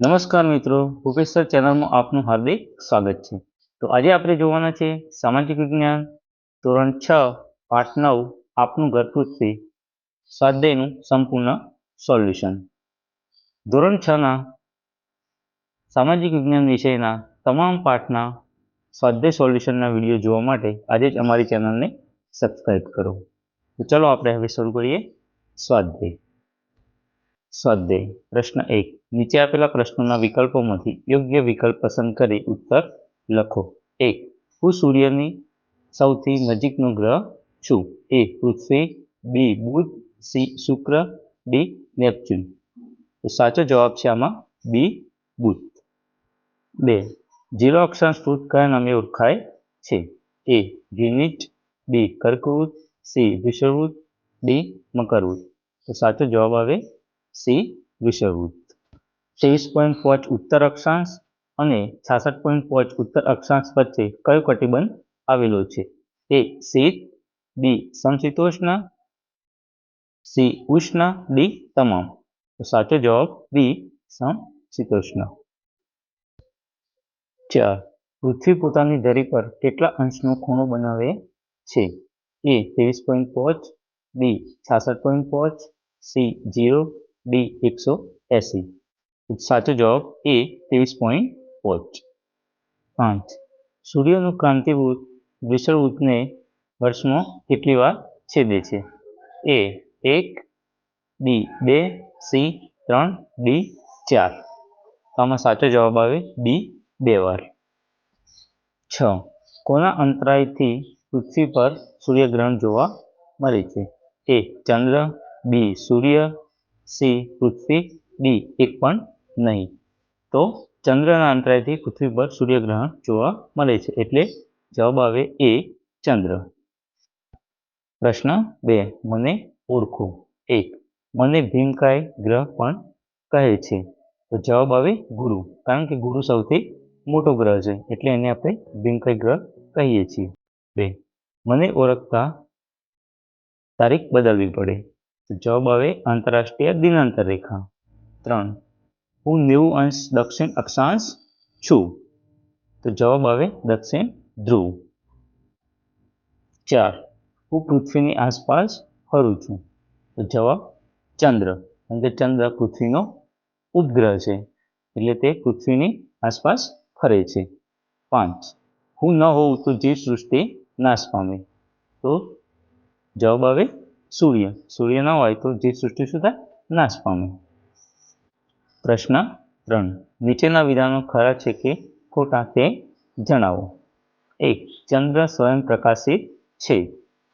નમસ્કાર મિત્રો, પ્રોફેસર ચેનલમાં આપનું હાર્દિક સ્વાગત છે. તો આજે આપણે જોવાના છે સામાજિક વિજ્ઞાન, ધોરણ છ, પાઠ નવ, આપનું ઘરપૃથ્વી સ્વાધ્યાયનું સંપૂર્ણ સોલ્યુશન. ધોરણ છના સામાજિક વિજ્ઞાન વિષયના તમામ પાઠના સ્વાધ્યાય સોલ્યુશનના વીડિયો જોવા માટે આજે જ અમારી ચેનલને સબસ્ક્રાઈબ કરો. તો ચલો આપણે હવે શરૂ કરીએ સ્વાધ્યાય. સ્વાધ્યાય. પ્રશ્ન એક. નીચે આપેલા પ્રશ્નોના વિકલ્પોમાંથી યોગ્ય વિકલ્પ પસંદ કરી ઉત્તર લખો. એક. હું સૂર્યની સૌથી નજીકનો ગ્રહ છું. એ પૃથ્વી, બી બુધ, સી શુક્ર, ડી નેપચ્યુન. તો સાચો જવાબ છે આમાં બી બુધ. બે. ઝીરો અક્ષાંશ વૃત્ત કયા નામે ઓળખાય છે? એ. ગિનિટ બી કર્કવૃત, સી વિષુવવૃત્ત ડી મકરવૃત. તો સાચો જવાબ આવે સી વિષુવવૃત્ત ત્રેવીસ પોઈન્ટ પાંચ ઉત્તર અક્ષાંશ અને છાસઠ પોઈન્ટ પાંચ ઉત્તર અક્ષાંશ વચ્ચે કયો કટિબંધ આવેલો છે? એ શીત, બી સમશીતોષ્ણ, સી ઉષ્ણ, ડી તમામ. તો સાચો જવાબ બી સમશીતોષ્ણ. ચાર. પૃથ્વી પોતાની ધરી પર કેટલા અંશનો ખૂણો બનાવે છે? એ ત્રેવીસ પોઈન્ટ પાંચ, બી છાસઠ પોઈન્ટ પાંચ, સી જીરો ડી એકસો એંસી. સાચો જવાબ એ ત્રેવીસ પોઈન્ટ પાંચ. પાંચ. સૂર્યનું ક્રાંતિવૃત્ત વિષુવવૃત્તને વર્ષમાં કેટલી વાર છેદે છે? એ એક, બી બે, સી ત્રણ, ડી ચાર. આમાં સાચો જવાબ આવે ડી બે વાર. છ. કોના અંતરાયથી પૃથ્વી પર સૂર્યગ્રહણ જોવા મળે છે? એ ચંદ્ર, બી સૂર્ય સી, પૃથ્વી ડી, એક પણ નહીં. તો ચંદ્રના અંતરાયથી પૃથ્વી પર સૂર્યગ્રહણ જોવા મળે છે. એટલે જવાબ આવે એ ચંદ્ર. પ્રશ્ન બે. મને ઓળખો. એક. મને ભીમકાય ગ્રહ પણ કહે છે. તો જવાબ આવે ગુરુ. કારણ કે ગુરુ સૌથી મોટો ગ્રહ છે. એટલે એને આપણે ભીમકાય ગ્રહ કહીએ છીએ. બે. મને ઓળખતા તારીખ બદલવી પડે. જવાબ આવે આંતરરાષ્ટ્રીય દિનાંતર રેખા. ત્રણ. હું નેવું અંશ દક્ષિણ અક્ષાંશ છું. તો જવાબ આવે દક્ષિણ ધ્રુવ. ચાર. હું પૃથ્વીની આસપાસ ફરું છું. તો જવાબ ચંદ્ર. કારણ કે ચંદ્ર પૃથ્વીનો ઉપગ્રહ છે. એટલે તે પૃથ્વીની આસપાસ ફરે છે. પાંચ. હું ન હોઉં તો જીવ સૃષ્ટિ નાશ પામે. તો જવાબ આવે સૂર્ય. સૂર્ય ન હોય તો જીવ સૃષ્ટિ શું થાય? નાશ પામે. પ્રશ્ન ત્રણ. નીચેના વિધાનો ખરા છે કે ખોટા તે જણાવો. એક, ચંદ્ર સ્વયં પ્રકાશિત છે.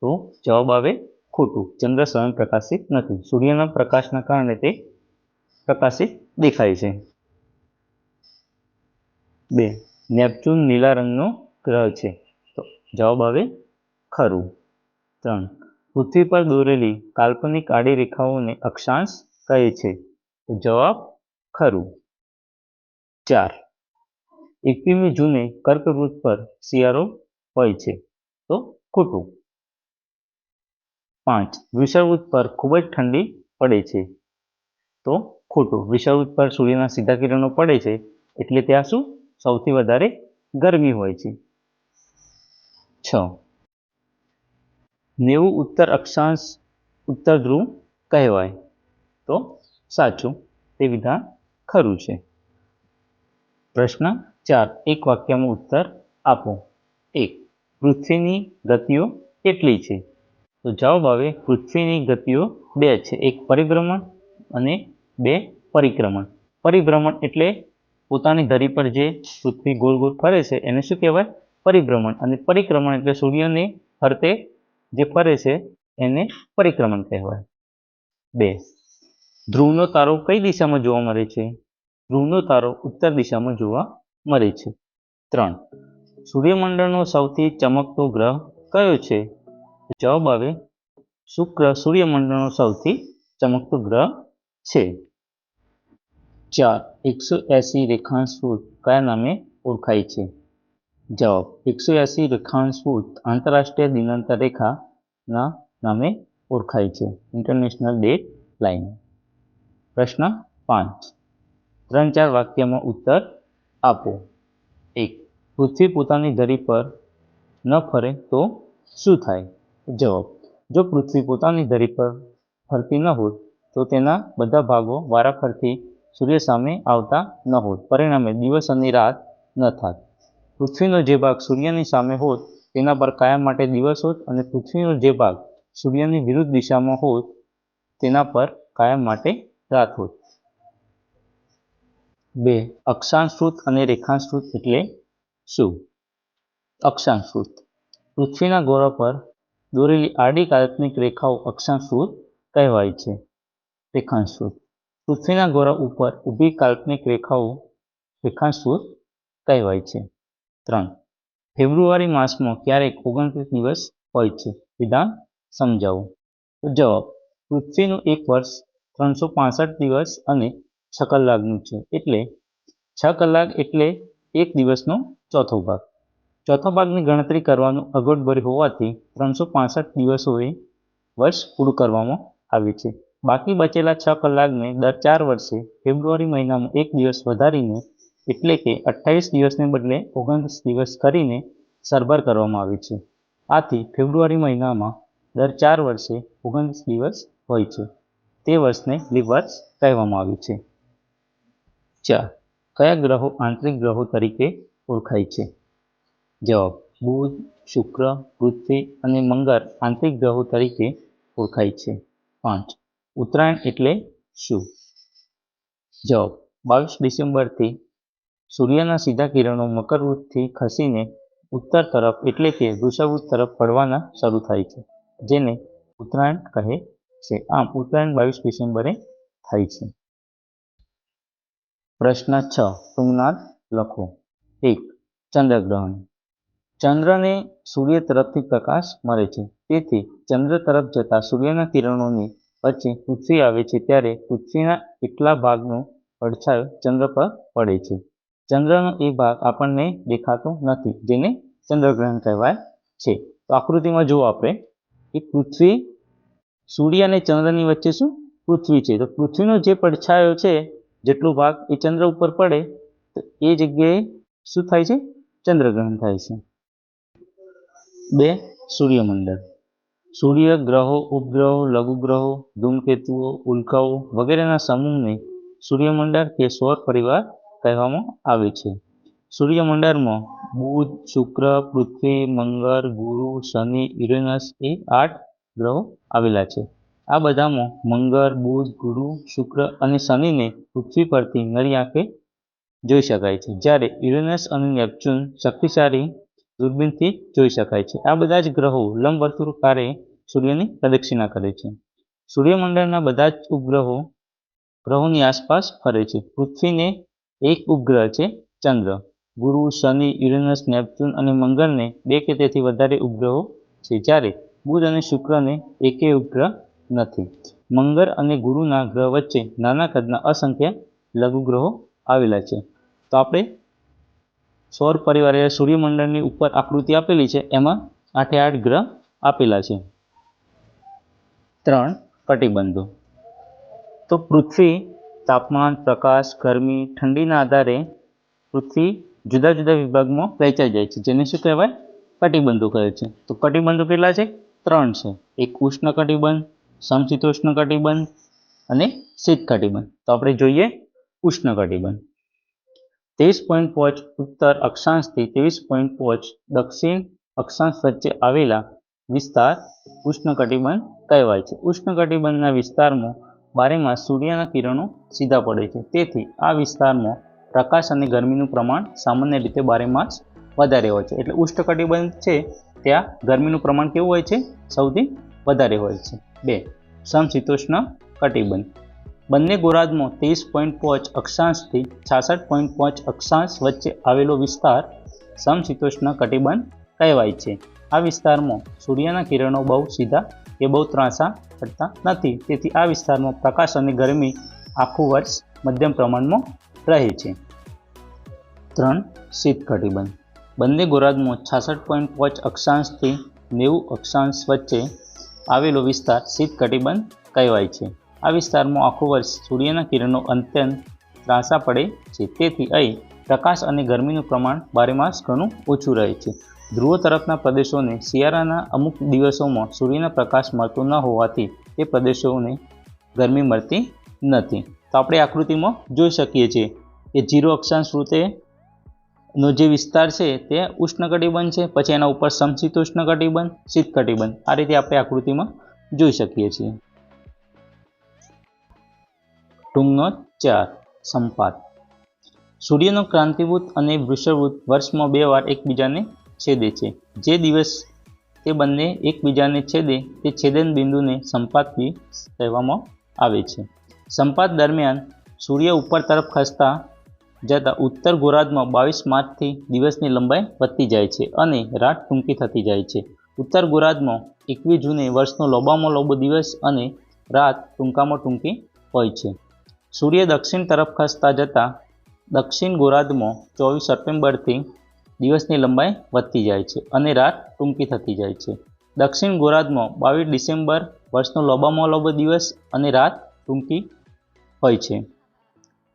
તો જવાબ આવે ખોટું. ચંદ્ર સ્વયં પ્રકાશિત નથી. સૂર્યના પ્રકાશના કારણે તે પ્રકાશિત દેખાય છે. બે, નેપચ્યુન નીલા રંગનો ગ્રહ છે. તો જવાબ આવે ખરું. ત્રણ પૃથ્વી પર દોરેલી કાલ્પનિક આડી રેખાઓને અક્ષાંશ કહે છે. તો જવાબ ખરું. ચાર. એકવીસમી જૂને કર્કવૃત પર શિયાળો હોય છે. તો ખોટું. પાંચ. વિષુવવૃત્ત પર ખૂબ જ ઠંડી પડે છે. તો ખોટું. વિષુવવૃત્ત પર સૂર્યના સીધા કિરણો પડે છે. એટલે ત્યાં શું? સૌથી વધારે ગરમી હોય છે. છ. નેવું ઉત્તર અક્ષાંશ ઉત્તર ધ્રુવ કહેવાય. તો સાચું, તે વિધાન ખરું છે. પ્રશ્ન ચાર, એક વાક્યમાં ઉત્તર આપો. એક, પૃથ્વીની ગતિઓ કેટલી છે? તો જવાબ આવે, પૃથ્વીની ગતિઓ બે છે. એક પરિભ્રમણ અને બે પરિક્રમણ. પરિભ્રમણ એટલે પોતાની ધરી પર જે પૃથ્વી ગોળ ગોળ ફરે છે, એને શું કહેવાય? પરિભ્રમણ. અને પરિક્રમણ એટલે સૂર્યને ફરતે જે ફરે છે, એને પરિક્રમણ કહેવાય. બે, ધ્રુવનો તારો કઈ દિશામાં જોવા મળે છે? ધ્રુવનો તારો ઉત્તર દિશામાં જોવા મળે છે. ત્રણ, સૂર્યમંડળનો સૌથી ચમકતો ગ્રહ કયો છે? જવાબ આવે, શુક્ર સૂર્યમંડળનો સૌથી ચમકતો ગ્રહ છે. ચાર, એકસો એસી રેખાંશ ફૂટ કયા નામે ઓળખાય છે? જવાબ. એકસો એસી રેખાંશ ફૂટ આંતરરાષ્ટ્રીય દિનાંતર રેખાના નામે ઓળખાય છે. ઇન્ટરનેશનલ ડેટ લાઇન પ્રશ્ન પાંચ. ત્રણ ચાર વાક્યમાં ઉત્તર આપો. એક. પૃથ્વી પોતાની ધરી પર ન ફરે તો શું થાય? જવાબ. જો પૃથ્વી પોતાની ધરી પર ફરતી ન હોત, તો તેના બધા ભાગો વારાફરતી સૂર્ય સામે આવતા ન હોત. પરિણામે દિવસ અને રાત ન થાત. પૃથ્વીનો જે ભાગ સૂર્યની સામે હોત, તેના પર કાયમ માટે દિવસ હોત અને પૃથ્વીનો જે ભાગ સૂર્યની વિરુદ્ધ દિશામાં હોત, તેના પર કાયમ માટે રાત હોત. બે અક્ષાંશૃત અને રેખાંશૃત એટલે શું? અક્ષાંશૃત પૃથ્વીના ગોળા પર દોરેલી આડી કાલ્પનિક રેખાઓ અક્ષાંશૃત કહેવાય છે. રેખાંશૃત પૃથ્વીના ગોળા ઉપર ઊભી કાલ્પનિક રેખાઓ રેખાંશૃત કહેવાય છે. ત્રણ. ફેબ્રુઆરી માસમાં ક્યારેક ઓગણત્રીસ દિવસ હોય છે? વિધાન સમજાવો. તો જવાબ, પૃથ્વીનું એક વર્ષ ત્રણસો પાસઠ દિવસ અને છ કલાકનું છે. એટલે છ કલાક એટલે એક દિવસનો ચોથો ભાગ. ચોથો ભાગની ગણતરી કરવાનું અગવડભર્યું હોવાથી ત્રણસો પાસઠ દિવસોએ વર્ષ પૂરું કરવામાં આવે છે. બાકી બચેલા છ કલાકને દર ચાર વર્ષે ફેબ્રુઆરી મહિનામાં એક દિવસ વધારીને એટલે કે અઠ્ઠાવીસ દિવસને બદલે ઓગણત્રીસ દિવસ કરીને સરભર કરવામાં આવે છે. આથી ફેબ્રુઆરી મહિનામાં દર ચાર વર્ષે ઓગણત્રીસ દિવસ હોય છે. તે વર્ષને લીપ વર્ષ કહેવામાં આવ્યું છે. ચાર. કયા ગ્રહો આંતરિક ગ્રહો તરીકે ઓળખાય છે? જવાબ. બુધ, શુક્ર, પૃથ્વી અને મંગળ આંતરિક ગ્રહો તરીકે ઓળખાય છે. પાંચ. ઉત્તરાયણ એટલે શું? જવાબ. બાવીસ ડિસેમ્બરથી સૂર્યના સીધા કિરણો મકરવૃત્તથી ખસીને ઉત્તર તરફ એટલે કે વૃષભવૃત્ત તરફ પડવાના શરૂ થાય છે, જેને ઉત્તરાયણ કહે છે. આમ, ઉત્તરાયણ બાવીસ ડિસેમ્બરે થાય છે. પ્રશ્ન છ ટૂંકનાર લખો. એક, ચંદ્રગ્રહણ. ચંદ્રને સૂર્ય તરફથી પ્રકાશ મળે છે. તેથી ચંદ્ર તરફ જતા સૂર્યના કિરણોની વચ્ચે પૃથ્વી આવે છે, ત્યારે પૃથ્વીના એટલા ભાગનો પડછાયો ચંદ્ર પર પડે છે. ચંદ્રનો એ ભાગ આપણને દેખાતો નથી, જેને ચંદ્રગ્રહણ કહેવાય છે. તો આકૃતિમાં જુઓ આપણે કે પૃથ્વી સૂર્ય અને ચંદ્રની વચ્ચે શું? પૃથ્વી છે. તો પૃથ્વીનો જે પડછાયો છે, જેટલો ભાગ એ ચંદ્ર ઉપર પડે, તો એ જગ્યાએ શું થાય છે? ચંદ્રગ્રહણ થાય છે. બે સૂર્યમંડળ. સૂર્ય ગ્રહો ઉપગ્રહો, લઘુગ્રહો, ધૂમકેતુઓ, ઉલ્કાઓ વગેરેના સમૂહને સૂર્યમંડળ કે સૌર પરિવાર કહેવામાં આવે છે. સૂર્યમંડળમાં બુધ, શુક્ર, પૃથ્વી, મંગળ, ગુરુ, શનિ, યુરેનસ એ આઠ ગ્રહો આવેલા છે. આ બધામાં મંગળ, બુધ, ગુરુ, શુક્ર અને શનિને પૃથ્વી પરથી નરી આંખે જોઈ શકાય છે. જ્યારે યુરેનસ અને નેપચ્યુન શક્તિશાળી દૂરબીનથી જોઈ શકાય છે. આ બધા જ ગ્રહો લંબવર્તુળકારે સૂર્યની પ્રદક્ષિણા કરે છે. સૂર્યમંડળના બધા જ ઉપગ્રહો ગ્રહોની આસપાસ ફરે છે. પૃથ્વીને એક ઉપગ્રહ છે ચંદ્ર. ગુરુ, શનિ, યુરેનસ, નેપ્ચ્યુન અને મંગળને બે કે તેથી વધારે ઉપગ્રહો છે જ્યારે બુધ અને શુક્રને એકેય ઉપગ્રહ નથી. મંગળ અને ગુરુના ગ્રહ વચ્ચે નાના કદના અસંખ્ય લઘુગ્રહો આવેલા છે. તો આપણે સૌર પરિવાર સૂર્યમંડળની ઉપર આકૃતિ આપેલી છે, એમાં આઠે આઠ ગ્રહ આપેલા છે. ત્રણ કટિબંધો. તો પૃથ્વી તાપમાન, પ્રકાશ, ગરમી, ઠંડીના આધારે પૃથ્વી જુદા જુદા વિભાગમાં વહેંચાઈ જાય છે. જેને શું કહેવાય? કટિબંધો કહે છે. તો કટિબંધો કેટલા છે? ત્રણ છે. એક ઉષ્ણ કટિબંધ, સમશીતોષ્ણ કટિબંધ અને શીત કટિબંધ. તો આપણે જોઈએ ઉષ્ણ કટિબંધ. ત્રેવીસ પોઈન્ટ પાંચ ઉત્તર અક્ષાંશથી ત્રેવીસ પોઈન્ટ પાંચ દક્ષિણ અક્ષાંશ વચ્ચે આવેલા વિસ્તાર ઉષ્ણકટિબંધ કહેવાય છે. ઉષ્ણકટિબંધના વિસ્તારમાં બારે માસ સૂર્યના કિરણો સીધા પડે છે. તેથી આ વિસ્તારમાં પ્રકાશ અને ગરમીનું પ્રમાણ સામાન્ય રીતે બારેમાસ વધારે હોય છે. એટલે ઉષ્ણકટિબંધ છે, ત્યાં ગરમીનું પ્રમાણ કેવું હોય છે? સૌથી વધારે હોય છે. બે સમશીતોષ્ણ કટિબંધ. બંને ગોરાદમાં ત્રીસ પોઈન્ટ પાંચ અક્ષાંશથી છાસઠ પોઈન્ટ પાંચ અક્ષાંશ વચ્ચે આવેલો વિસ્તાર સમશીતોષ્ણ કટિબંધ કહેવાય છે. આ વિસ્તારમાં સૂર્યના કિરણો બહુ સીધા કે બહુ ત્રાંસા પડતા નથી. તેથી આ વિસ્તારમાં પ્રકાશ અને ગરમી આખું વર્ષ મધ્યમ પ્રમાણમાં રહે છે. ત્રણ, શીત કટિબંધ બંને ગોરાદમાં છાસઠ પોઈન્ટ પાંચ અક્ષાંશથી નેવું અક્ષાંશ વચ્ચે આવેલો વિસ્તાર શીત કટિબંધ કહેવાય છે. આ વિસ્તારમાં આખું વર્ષ સૂર્યના કિરણો અત્યંત ત્રાંસા પડે છે. તેથી અહીં પ્રકાશ અને ગરમીનું પ્રમાણ બારેમાસ ઘણું ઓછું રહે છે. ધ્રુવ તરફના પ્રદેશોને શિયાળાના અમુક દિવસોમાં સૂર્યના પ્રકાશ મળતો ન હોવાથી તે પ્રદેશોને ગરમી મળતી નથી. તો આપણે આકૃતિમાં જોઈ શકીએ છીએ કે જીરો અક્ષાંશ વૃત્તે નો જે વિસ્તાર છે તે ઉષ્ણકટિબંધ છે, પછી એના ઉપર સમશીતોષ્ણ કટિબંધ શીત કટિબંધ આ રીતે આપણે આકૃતિમાં જોઈ શકીએ છીએ. ટૂંકનો ચાર સંપાત. સૂર્યનો ક્રાંતિવૃત્ત અને વૃષ્ણભૂત વર્ષમાં બે વાર એકબીજાને છેદે છે. જે દિવસ તે બંને એકબીજાને છેદે, તે છેદન બિંદુને સંપાત દિવસ કહેવામાં આવે છે. સંપાત દરમિયાન સૂર્ય ઉપર તરફ ખસતા જતાં ઉત્તર ગોળાર્ધમાં બાવીસ માર્ચથી દિવસની લંબાઈ વધતી જાય છે અને રાત ટૂંકી થતી જાય છે. ઉત્તર ગોળાર્ધમાં એકવીસ જૂને વર્ષનો લોબામાં લોબો દિવસ અને રાત ટૂંકામાં ટૂંકી હોય છે. સૂર્ય દક્ષિણ તરફ ખસતા જતાં દક્ષિણ ગોળાર્ધમાં ચોવીસ સપ્ટેમ્બરથી દિવસની લંબાઈ વધતી જાય છે અને રાત ટૂંકી થતી જાય છે. દક્ષિણ ગોળાર્ધમાં બાવીસ ડિસેમ્બર વર્ષનો લોબામાં લોબો દિવસ અને રાત ટૂંકી હોય છે.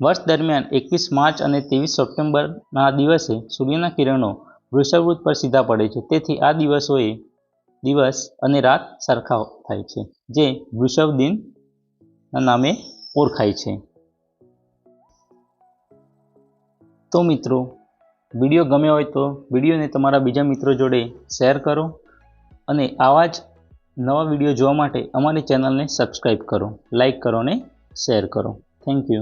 વર્ષ દરમિયાન એકવીસ માર્ચ અને ત્રેવીસ સપ્ટેમ્બરના દિવસે સૂર્યના કિરણો વૃષભવૃત પર સીધા પડે છે. તેથી આ દિવસોએ દિવસ અને રાત સરખા થાય છે, જે વૃષભ દિનના નામે ઓળખાય છે. તો મિત્રો વીડિયો ગમ્યો હોય તો વિડીયોને તમારા બીજા મિત્રો જોડે શેર કરો અને આવા જ નવા વીડિયો જોવા માટે અમારી ચેનલને સબસ્ક્રાઈબ કરો લાઈક કરો અને શેર કરો. Thank you